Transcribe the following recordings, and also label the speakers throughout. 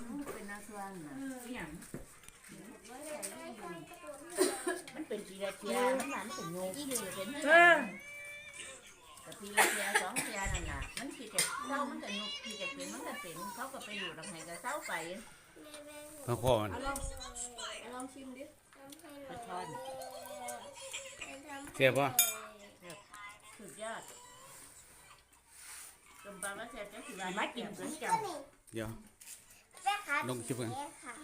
Speaker 1: ตัวมันเป็นนาส่วนน่ะ
Speaker 2: อหย่าง
Speaker 1: มันเป็นปีละเทียมันหวานเป็นโยกี่อยู่เป็น
Speaker 2: เออ
Speaker 1: แต่ปีละเทียสองเทียนั่นน่ะมันคิดจะเศร้ามันก็ยุกคิดจะเป็นมันก็เป็นเขาก็ไปอยู่ตรงไหนก็เศร้าไป
Speaker 3: พระคอมัน
Speaker 2: เอาลองเอาลองชิมดิ
Speaker 1: กระชอน
Speaker 3: เสียบ่
Speaker 1: สุดยอดจมปลาว่าเสียจะสิบา
Speaker 2: มากินกันจัง
Speaker 3: เดี๋ยว
Speaker 4: แม่ครับ
Speaker 3: ลงคลิปกัน
Speaker 4: แม่ค่ะ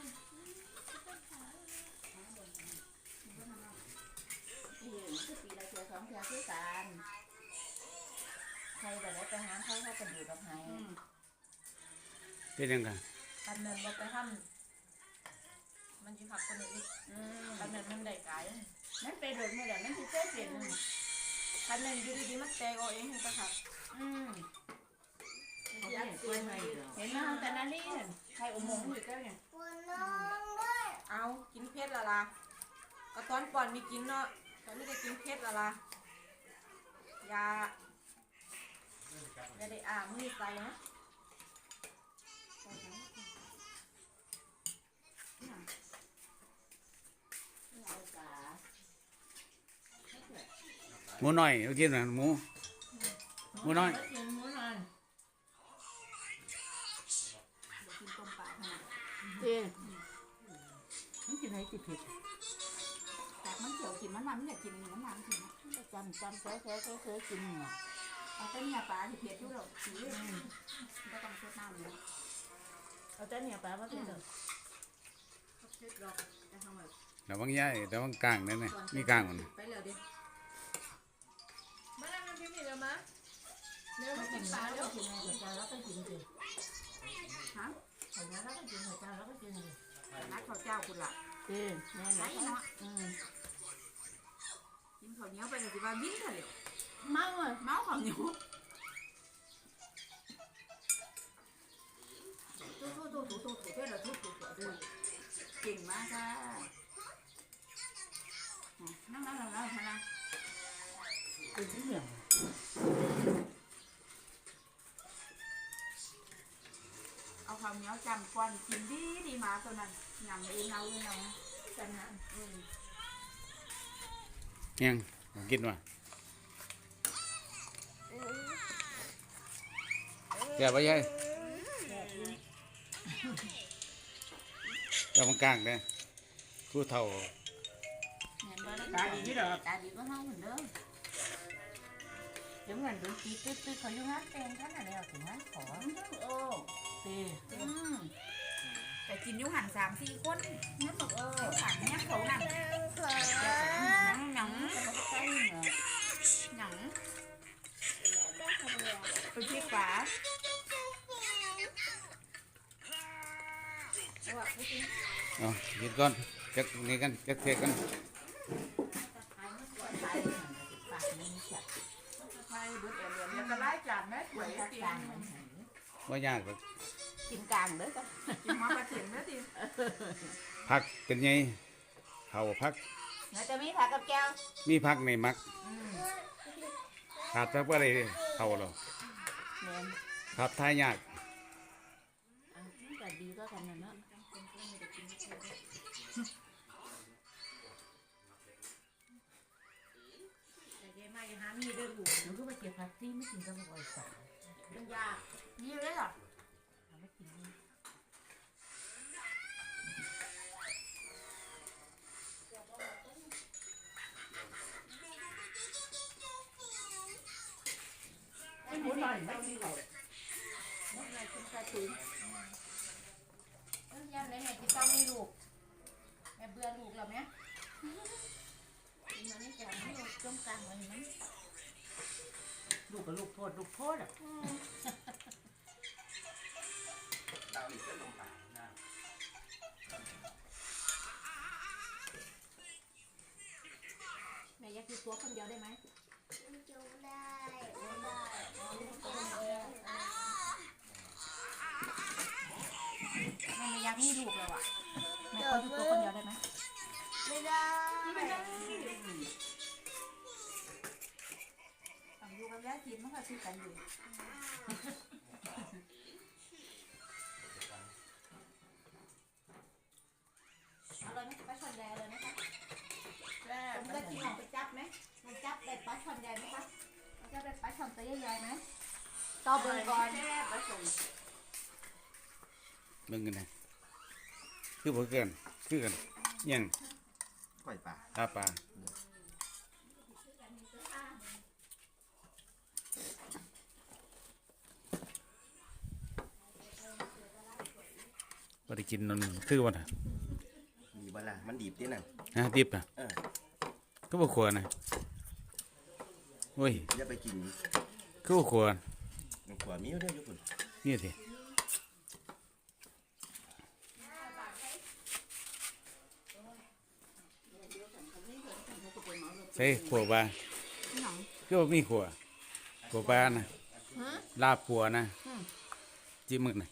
Speaker 1: ปีปีละเทียสองเทียคือกันใครแบบได้ไปหาเขาเขาก็อยู่ตรงไหน
Speaker 3: เป็นยังไง
Speaker 2: อันนั้นบ่ไปทำมันสิหักคนอีก
Speaker 1: อืม
Speaker 2: อันนั้นมันได้ไก่
Speaker 1: นั่นไปโดนเมื่อไหร่นั่นคือเจ๊เป็น
Speaker 2: อันนั้นอยู่ดีๆมันแตกเอาเองก็หัก
Speaker 1: อืม
Speaker 2: อยากซื้อให้
Speaker 1: เห็นไหมคะแต่นั่นนี่ ใครอุโมงค์อยู่ก็เนี่ย
Speaker 4: ปวดน้องด้วย
Speaker 2: เอากินเผ็ดละล่ะก็ตอนก่อนมีกินเนาะตอนนี้ก็กินเผ็ดละล่ะยาอย่าได้อ่ามือใส่นะ
Speaker 1: เอาสา
Speaker 3: หมูน้อยเอากินหน่อยหมูหมูน้อย
Speaker 1: กินหมูน้อย
Speaker 2: กิน
Speaker 1: เอ๊ะมันกินอะไรติดผิด
Speaker 2: แต่มันเขียวกินมันมันไม่อยากกินมันมันถึง
Speaker 1: จำจำเคยเคยเคยเคยกินเนี่ย
Speaker 2: เอาแต่เนี่ยปลาที่เผ็ดอยู่หรอกสีก็ต้องเช็ดน้ำเลย
Speaker 1: เอาแต่เนี่ยปลาว่าเป็นเด้อ
Speaker 2: เช็ดหรอกจะทำแบบ
Speaker 3: ระวังย่ายระวังกลางนั่นน่ะมีกลางมัน
Speaker 2: ไปเลยดิมานั่งกันพิมพ์อีกแล้วมะเร็วมากินปลาเร็ว
Speaker 1: กินอะไรหัวใจแล้วก็กินสิฮะ หัวใจแล้วก็กินหัวใจแล้วก็กินสิ
Speaker 2: นัดข้าวเจ้าคุณล่ะ
Speaker 1: เอ๊ะแม่ไหน
Speaker 2: นัดเนาะ
Speaker 1: อืม
Speaker 2: กินข้าวเหนี ข้าวเหนียวตู้ตู้ตู้ตู้ตู้ตู้เพื่อนเราตู้ตู้ตู้เก่งมากค่ะนั่งนั่งนั่งนั่งนั่ง
Speaker 1: กินที่เหนียว
Speaker 2: เอาข้าวเหนียวจำก่อนกินดีดีมาตัวนั้นยำเองเอาเองเอาจันนะอืม
Speaker 3: ยังเอากินว่ะแก่ปะยายระวังกลางเด้อผู้เฒ่า
Speaker 1: เห็นบ่ได้
Speaker 2: ตาดีที่ดอก
Speaker 1: ตาดีก็เฮาเหมือนเดิม เดี๋ยวเหมือนดูจีตึ๊ดตึ๊ดเขาอยู่งานแต่งท่านอะไรเอาถึงงานขอโอ้เต้อืม
Speaker 2: แต่กินอยูหันสามสี่คน
Speaker 1: นั่นบอกเออ
Speaker 2: หันเนี้ยเขาหนังหนังหนัง
Speaker 1: มันก็ใกล้เหรอ
Speaker 2: หนัง
Speaker 4: แม่ขอเดียว
Speaker 2: เป็นพริกฝาเอาอะไม่กิน
Speaker 3: เอากินก่อนจักนี่กันจักเทกัน
Speaker 1: ปากมันมีจัด
Speaker 2: ไทยเบิดเอเลียนแล้วก็ไล่จานแม่ถวยเตีย
Speaker 1: ง งมันหัน
Speaker 3: ว่ายากหรอก
Speaker 1: กินกลางเด้อจ้ะ
Speaker 2: กินหมาปลาเถียงแม่ตี
Speaker 3: พักเป็นไงเฒ่าพัก
Speaker 1: แล้วจะมีผักกับแก้ว
Speaker 3: มีพักในมักขาดพักว่าอะไรเฒ่าหรอ
Speaker 1: แม่น
Speaker 3: ขาดทายยาก
Speaker 1: อะมันก็ดีก็กันนะเนาะ
Speaker 2: แต่เกไม่หามีเด้อลูก
Speaker 1: หนูก็ไปเก็บผักที่ไม่กินก็ไม่ไหวสาย
Speaker 2: มันยาก มีเลยเหรอ
Speaker 1: เอาไม่กินนี่
Speaker 2: ไอ้หมูหน่อยไม่มีเขาหมูหน่อยกินกระตุ้น
Speaker 1: เอ้ยยันไหนไหนที่ต้องมีลูกแม่เบื่อลูกแล้วไหมกินมาไม่จังให้ลูกจมกลางไว้มั้งลูกกับลูกโพดลูกโพ นี่ลูกเราอะ
Speaker 2: แม่ขออยู่ตัวคนเดียวได้ไหม
Speaker 4: ไม่ได้ไม่ได้
Speaker 2: องยู่กับยายจีนมันก็คือกันอยู่อร่อยไหมปลาช่อนใหญ่เลยนะ
Speaker 1: คะ
Speaker 2: แม
Speaker 1: ่ผมก็กินของ
Speaker 2: ไปจับไหม
Speaker 4: ไปจับได้
Speaker 2: ปลาช่อนใหญ่ไหมคะไปจับได้ปลาช่อนตัวใหญ่ไหมต่อเบอร์ก่อนแม่ปลาช่อน
Speaker 3: เบิ่งกันนะ คือบ่เกินคือกันยัง
Speaker 5: ก้อยป่า
Speaker 3: ตาปลาบ่ได้กินนั่นคือว่าน่ะ
Speaker 5: ดีบ่ล่ะมันดีบตินั่น
Speaker 3: ฮะดิบน่ะ
Speaker 5: เออ
Speaker 3: ก็บ่ควรนะโอ้ย
Speaker 5: อย่าไปกิน
Speaker 3: ก็บ่ควร
Speaker 5: มันขวามีอยู่เด้ออยู่พุ่น
Speaker 3: นี่สิใส่ขัวปลาก็บ่มีขัวขัวปลานะ
Speaker 2: ฮะ
Speaker 3: ลาบขัวนะจิ้มมึกนะ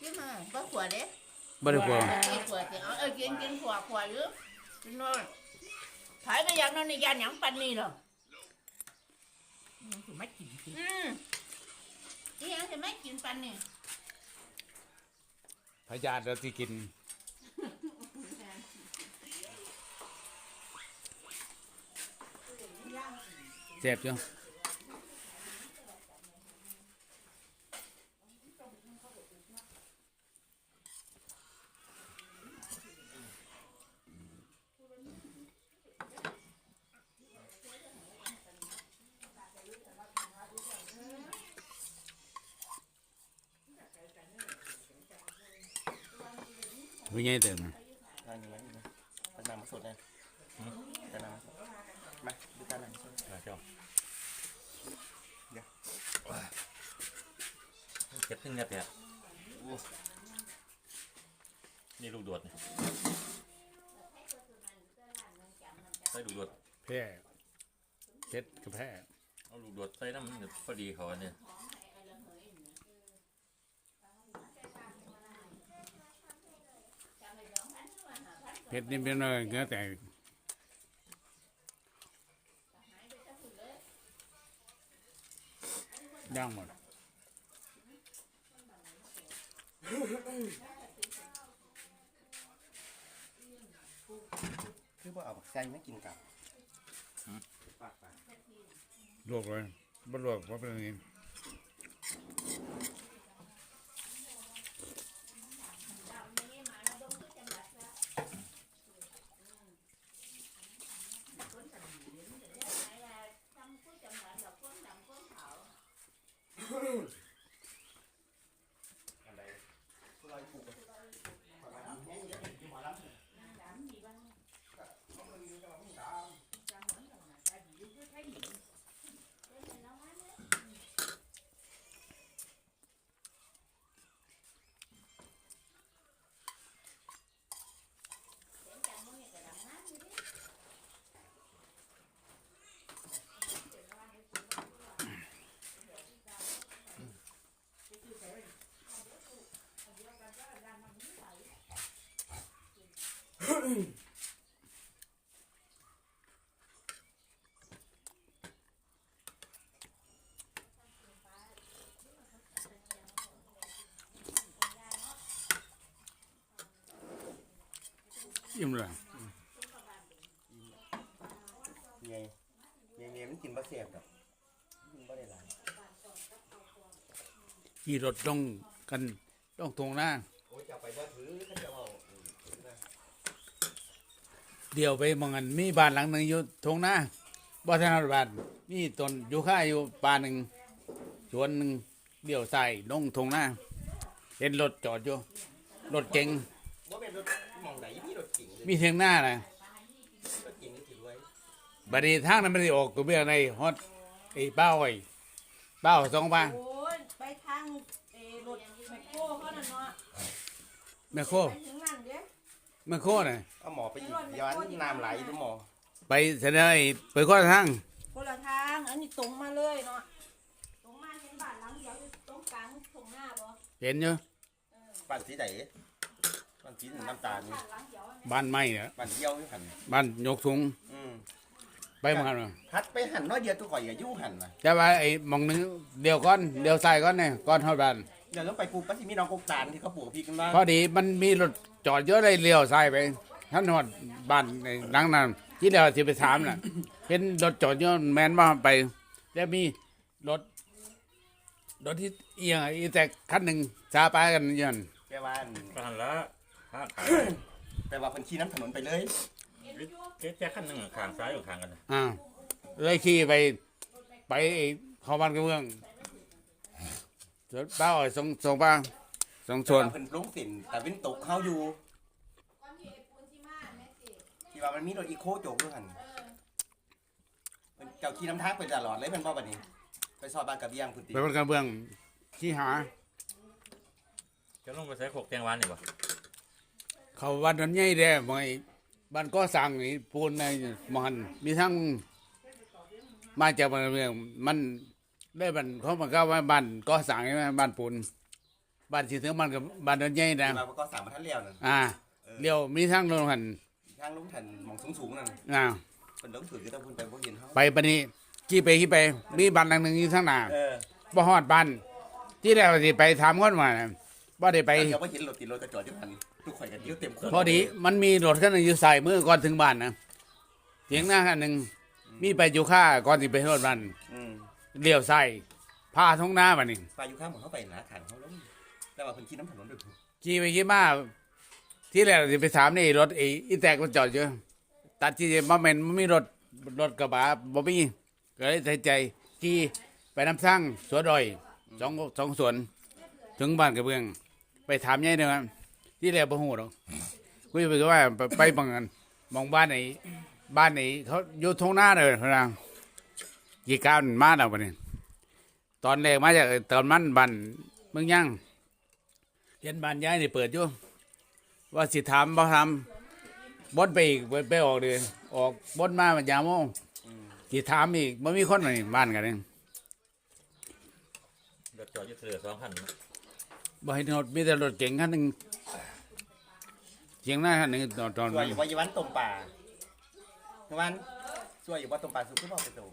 Speaker 2: กินมาบ่ขวดเด้
Speaker 3: บ่ได้ขัว
Speaker 1: กินขวดสิเอาเออกินกินขวดขวดหรือกินนอนไผก็อยากนอนในยานหยังปันนี่เหรอยังสิไม่กินสิ
Speaker 2: อืม
Speaker 1: อีหยังสิไม่กินปันนี่
Speaker 3: พยาธิเราที่กิน เจ็บจังวิ่งไงเต็มนะ
Speaker 5: ทางนี้มั้ยนี่ตะนำมาสดนะตะนำมาสด มาดูตะนำมาสด
Speaker 6: เจ้าเก็บขึ้นเงียบเนี่ยนี่ลูกดวดนี่ใส่ลูกดวด
Speaker 3: แพ้เพ็ดกับแพ้
Speaker 6: เอาลูกดวดใส่น้ำมันพอดีเขาอันเนี่ย
Speaker 3: เพ็ดนี่เป็นอะไรเงี้ยแต่ ย่างหมด
Speaker 5: คือบ่เอาบักไส้มากินกับปากปาก
Speaker 3: ลวกเลยบ่ลวกว่าเป็นยังไ Hmm. อิ่มเลย
Speaker 5: เมียเมียเมียมันกินบ่แซ่บดอกกินบ่ได้หลาย
Speaker 3: ขี่รถต้องกันต้องตรงหน้า
Speaker 5: โอ้ยจะเอาไปบ่ถือเขาจะเอาอืม
Speaker 3: เดี๋ยวไปมองกันมีบ้านหลังหนึ่งอยู่ตรงหน้าบ่ทันรบ้านมีต้นอยู่ค่าอยู่ป่าหนึ่งสวนหนึ่งเดี่ยวใส่ลงตรงหน้าเห็นรถจอดอยู่รถเก๋ง
Speaker 5: บ่แม่นรถหมองไหนมีรถเก๋งเลย
Speaker 3: มีเทียงหน้านะ
Speaker 5: รถเก๋งนี่ถือไว้
Speaker 3: บัดนี้ทางนั้นไม่ได้ออกตัวเบี้ยในฮอตไอ้เป้าไอ้เป้าสองบ้าง
Speaker 2: โอ้ยไปทางเออรถแมคโครเขาน่ะเนาะ
Speaker 3: แม่โค
Speaker 2: ไปถึงนั่นเด้
Speaker 3: แม่โคน่ะ
Speaker 5: เอาหมอไปอีกย้อนน้ำไหลดูหมอ
Speaker 3: ไปเสนอไอ้ไปข้อทาง
Speaker 2: คนละทางอันนี้ตรงมาเลยเนาะตรงมาเห็นบ้านหลังเดียวอยู่ตรงกลางตรงหน้าบ่
Speaker 3: เห็นอยู่
Speaker 5: บ้านสีไหน บ้านสีน้ำตาลนี่
Speaker 2: บ้านหลังเดียว
Speaker 3: บ้านไม้เนี่ย
Speaker 5: บ้านเดียวอยู่หัน
Speaker 3: บ้านยกสูง
Speaker 5: อืม
Speaker 3: ไปมากัน
Speaker 5: พัดไปหันน้อยเดียวตัวข่อยก็อยู่หันนะ
Speaker 3: แต่ว่าไอ้หมองนึงเดี๋ยวก้อนเดี๋ยวใส่ก้อนเนี่ยก้อนฮอดบ้าน
Speaker 5: เดี๋ยวต้องไปปลูกปัสิมีน้องกกตาลที่เขาปลูกพริกกันมา
Speaker 3: พอดีมันมีรถจอดเยอะเลยเลี้ยวใส่ไปท่านฮอดบ้านในหลังนั้นที่เดียวที่ไปถามน่ะเห็นรถจอดเยอะแมนมาไปแล้วมีรถรถที่เอียงอีแต่คันหนึ่งซาไปกันอยัน
Speaker 5: แปลว่า
Speaker 6: ก็หันละ ห้าขาย
Speaker 5: แปลว่าเพิ่นขี่น้ำถนนไปเลย
Speaker 6: เจ๊แจ๊ขั้นหนึ่งข้างซ้ายอยู่ข้างกันนะ
Speaker 3: อ่าเลยขี่ไป ไปเข้าบ้านกระเบื้องรถป้าอ่อยส่งส่งป้าส่งช
Speaker 5: แต่
Speaker 3: วน
Speaker 5: ว่าเพิ่นลงสินแต่วินตกเข้าอยู่ที่ว่ามันมีรถอีโคโจกด้วยหั่นเพิ่นเจ้าขี่น้ำทางไปตลอดเลยเป็นบ่บัดนี้ ไปซอยบ้านกระเบียงพุ่นติ
Speaker 3: ไปบ้านกระเบื้องขี่หา
Speaker 6: จะลงไปใส่ขกแกงหวานนี่บ่
Speaker 3: เขาบ้านนั้นใหญ่แด้มอยบ้านก็สั่งนี่ปูนในมันมีทั้งมาจากบ้านกระเบื้องมันได้บ้านเขามาก้าว่าบ้านก็สั่งใช่ไหมบ้านปูนบ้านสีถึงบ้านกับบ้านนั้นใหญ่นะ
Speaker 5: มาก็สามพันทันแล้วนั่น
Speaker 3: อ่าเลี้ยวมีทั้งโรงหัน
Speaker 5: ทางลงทันหมองสูงๆนั่น
Speaker 3: อ่า
Speaker 5: เพิ่นลงถือคือต้องเพิ่นไปบ่เห็นเฮา
Speaker 3: ไปปานนี้ขี่ไปขี่ไป มีบ้านหลังหนึ่งอยู่ข้างหน้า
Speaker 5: เออ
Speaker 3: บ่ฮอดบ้านที่แรกว่าสิไปถามคนว่า น่ะบ่ได้ไป
Speaker 5: เดี๋ยวบ่เห็นรถติดรถกระจอดอยู่หั่นทุกข่อยกันอยู่เต็มคน
Speaker 3: พอดีมันมีรถคันหนึงอยู่สายมือก่อนถึงบ้านนะเถียงหน้าคันหนึ่งมีไปอยู่ค่าก่อนสิไปฮอดบ้าน
Speaker 5: อืม
Speaker 3: เลี้ยวซ้ายพาท้องหน้าบัดนี้
Speaker 5: ปลาอยู่ข้างของเขาไปหนาขันเขาลงแต่ว่าเพิ่นขี่น้ำถนนด้วยพุ่น
Speaker 3: ขี่ไปขี่มาที่แรกสิไปถามนี่รถไอ้อีแตกมันจอดอยู่ตัดที่บ่แม่นมันมีรถรถกระบะบ่มีก็เลยตัดสินใจขี่ไปน้ำสร้างสวนดอยสองสองสวนถึงบ้านกระเบื้อง ไปถามยายเด้อครับที่แรกบ่ฮู้ดอกคุยไปก็ว่าไปไปบังกันมองบ้านไหนบ้านไหนเขาอยู่ทงหน้าเลยพนังกี่ก้าวมาแล้วบัดนี้ ตอนแรกมาจากตอนมันบ้านเมืองยังเห็นบ้านยายนี่เปิดอยู่ว่าสิถามบ่ถามบดไปอีกไปออกเลยออกบดมามันยามโมงสิถามอีกบ่มีคนมานี่บ้านกันเอง
Speaker 6: รถจอดอยู่เสือสองคัน
Speaker 3: บ่เห็นรถมีแต่รถเก่งคันหนึงเสียงหน้าคันหนึงตอนตอน
Speaker 5: สวยอยู่ว่ายวันตมป่าเมื่อวันสวยอยู่ว่าตมป่าสุดที่บอกไปตม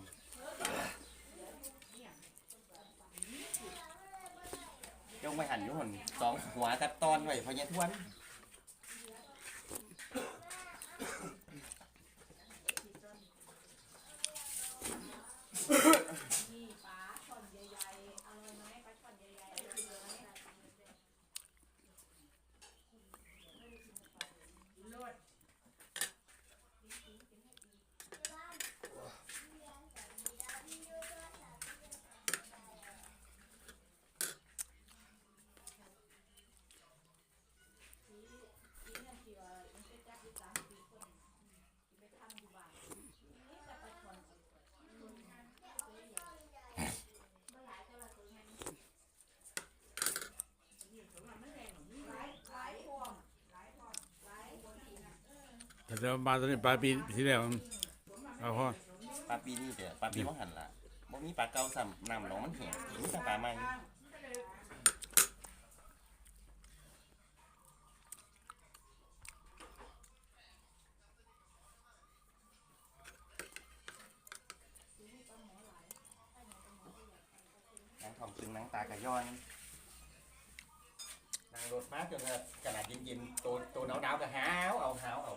Speaker 5: ยงไปหันอยุ่หนสองหัวตัดตอนไว้พอเนี้ยทวน
Speaker 3: แต่เรามาตอนนี้ปลาปีที่แล้วเอาพอ
Speaker 5: ปลาปีนี่เดี๋ยวปลาปีว่าหันละบ่มีปลาเก่าซ้ำน้ำหนองมันแห้งมีแต่ปลาใหม่นางทอมตึงนางตากระย้อนนางรถมาจนแบบขนาดเย็นๆตัวตัวหนาวๆก็หาวเอาหาวเอา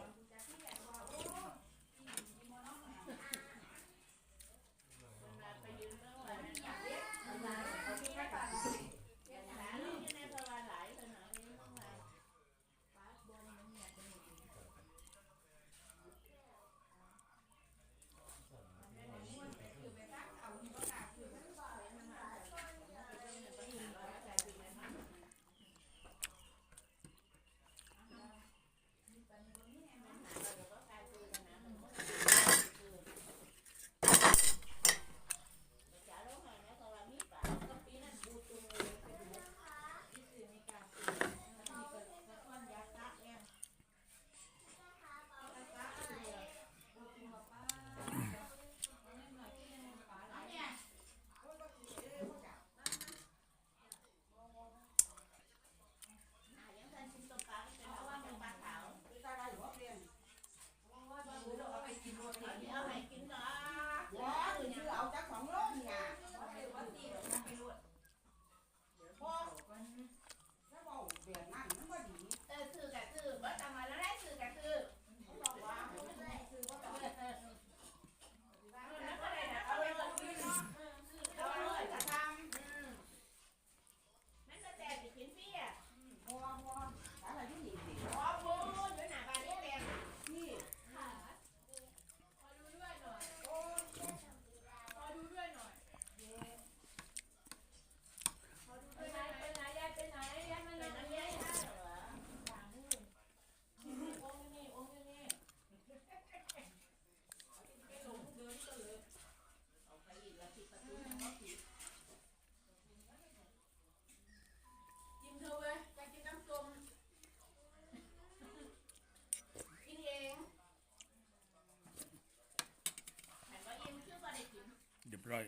Speaker 5: ร้อย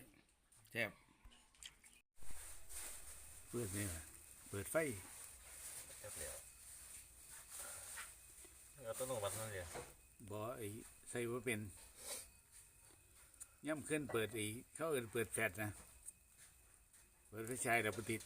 Speaker 5: แซ่บ
Speaker 3: เปิดนี่
Speaker 6: เปิดไฟแซ่บแล้วเราต้องลงวัดนั่นเลย
Speaker 3: บ่ไอ้ใส่ว่าเป็นย่ำเคลื่อนเปิดอีเขาเอิเปิดแฟดนะ เปิดไฟฉายดับติด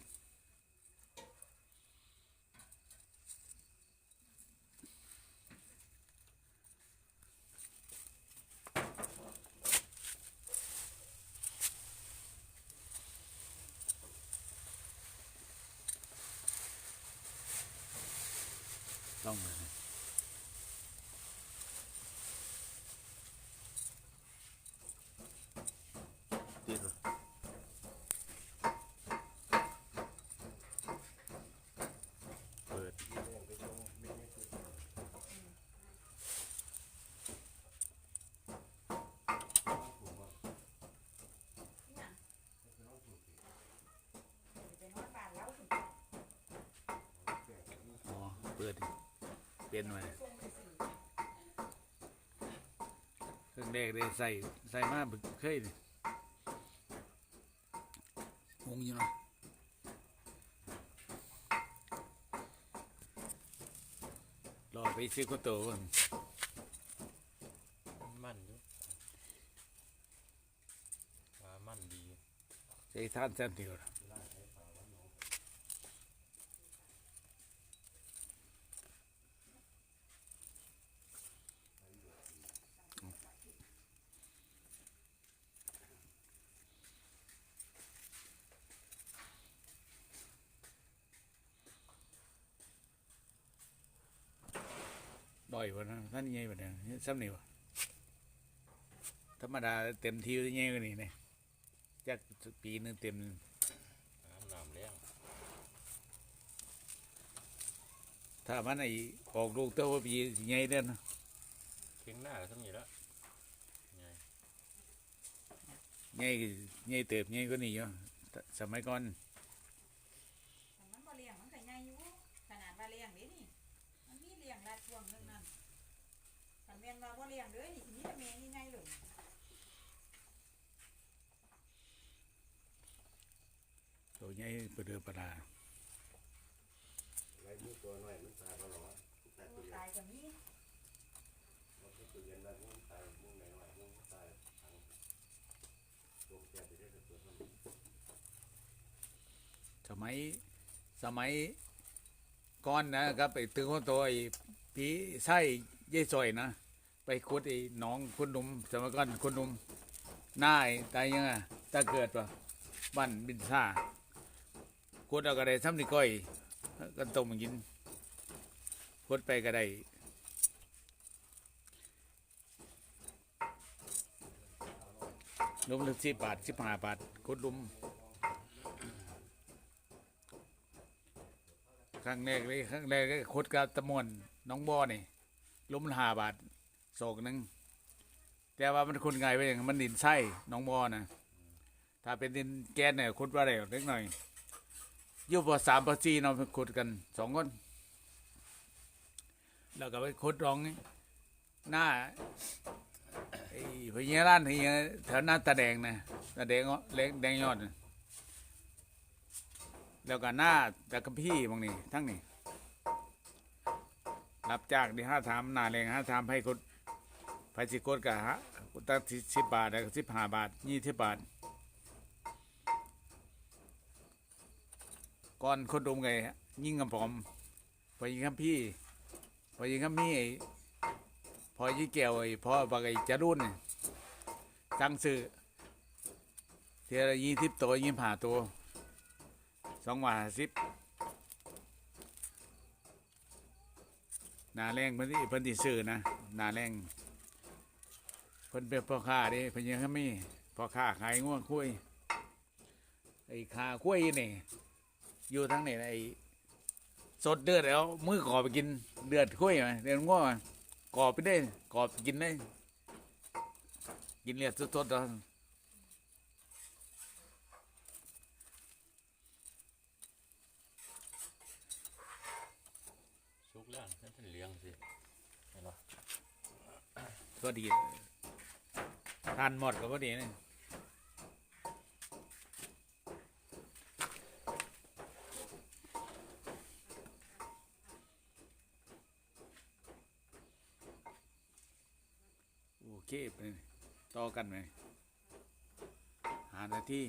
Speaker 3: เป
Speaker 1: ลี่
Speaker 3: ยนไว้เครื่องแรกได้ใส่ใส่มาบึกเคยเลยงงอยู่เนาะรอไปซื้อก๋วยเตี๋ยวก่อน
Speaker 6: มั่นอยู่ว่ามั่นดี
Speaker 3: ใช้ท่านแซ่บเดียวนะดอยวะนะท่ยังไงวะเนี่ยซ้ำนี่วะธรรมดาเต็มที่ยังไงกว่านี่เนี่ยจักปีหนึงเต็ม
Speaker 6: น้ำเลี้ยง
Speaker 3: ถ้ามันไอออกลูกเต้าปีใหญ่เด้อนะ
Speaker 6: เคียงหน้าก็ทั้งนี้แล้วไง
Speaker 3: ใหญ่ใหญ่เติบใหญ่ก็นี่อยู่แต่สมัยก่อน
Speaker 1: แต่มันบ่เลี้ยงมันก็ใหญ่อยู่ขนาดว่าเลี้ยงเด้นี่ มันมีเลี้ยงรัดช่วงนึงนั่นถ้าแม่น ว่าบ่เลี้ยงเด้อนี่สิมีแต่แม่นี่ไงเลย
Speaker 3: ตัวใหญ่เปเดือประดา
Speaker 5: ไรมือตัวหน่อยมันตายก็หรอแต่
Speaker 1: ตั
Speaker 5: ตัววใหญ่
Speaker 1: ตายก็มี
Speaker 5: ตัวเย็นแล้วมันตายมึงไหนหน่อยมึงตายทางตัวแก่ไปได้ตัวนั้น
Speaker 3: สมัยสมัยก่อนนะครับไปตึงคนตัวไอ้ปีไส้ยี่ซอยนะ ไปคุดไอ้น้องคุณหนุ่มสมัยก่อนคุณหนุ่มหน้าไอ้ตายยังไงตาเกิดวะบ้านบินซ่าคุดเอากระไดซ้ำนี่ก้อยกันต้มกินคุดไปกระไดลุมลึกสิบบาทสิบห้าบาทคุดลุมครั้งแรกเลยครั้งแรกก็คุดกับตะมวนน้องบ่อนี่ล้มห้าบาท โศกหนึ่งแต่ว่ามันคุดง่ายไปอย่างมันดินไส้น้องบ่อนะถ้าเป็นดินแกนเนี่ยคุดว่าได้เล็กหน่อยอยู่ปสามปสี่เราไปขุดกันสองคนแล้วก็ไปขุดรองนี่หน้าไอ้พญาร้านที่แถวหน้าตาแดงนะตาแดงเล็กแดงยอดแล้วก็หน้าตะกะพี่บางนี่ทั้งนี่รับจากที่ห้าถามหน้าแรงห้าถามให้กด ไฟสิกดกับฮะตั้งสิบบาทแล้วก็สิบห้าบาทยี่สิบบาท ก่อนคนดมไงยิ่งกำปอมพอยิงคำพี่พอยิงคำพี่ไอ้พอยี่แก้วไอ้พอบักไอ้จะรุ่นนี่สั่งซื้อเทียละยี่สิบตัวยี่สิบห้าตัวสองว่าสิบนาแรงเพิ่นที่เพิ่นที่ซื้อนะนาแรง พิ่นเป็นพ่อค้าเด้เพิ่นยังมีพ่อค้าขายง่วงคุยไอ้ขาคุยนี่อยู่ทั้งนี่ไอ้สดเดือดแล้วมือกอไปกินเดือดคุยไหมเดือดง่วงอะกอบไปได้กอบกินได้ กินเลือดสดๆแล้ว
Speaker 6: ชุกแล้วนั่นเป็นเลี้ยงสิเห็นปะ
Speaker 3: ก็ดี ทานหมดก็พอดีนี่โอเคไปต่อกันไหมหานาที่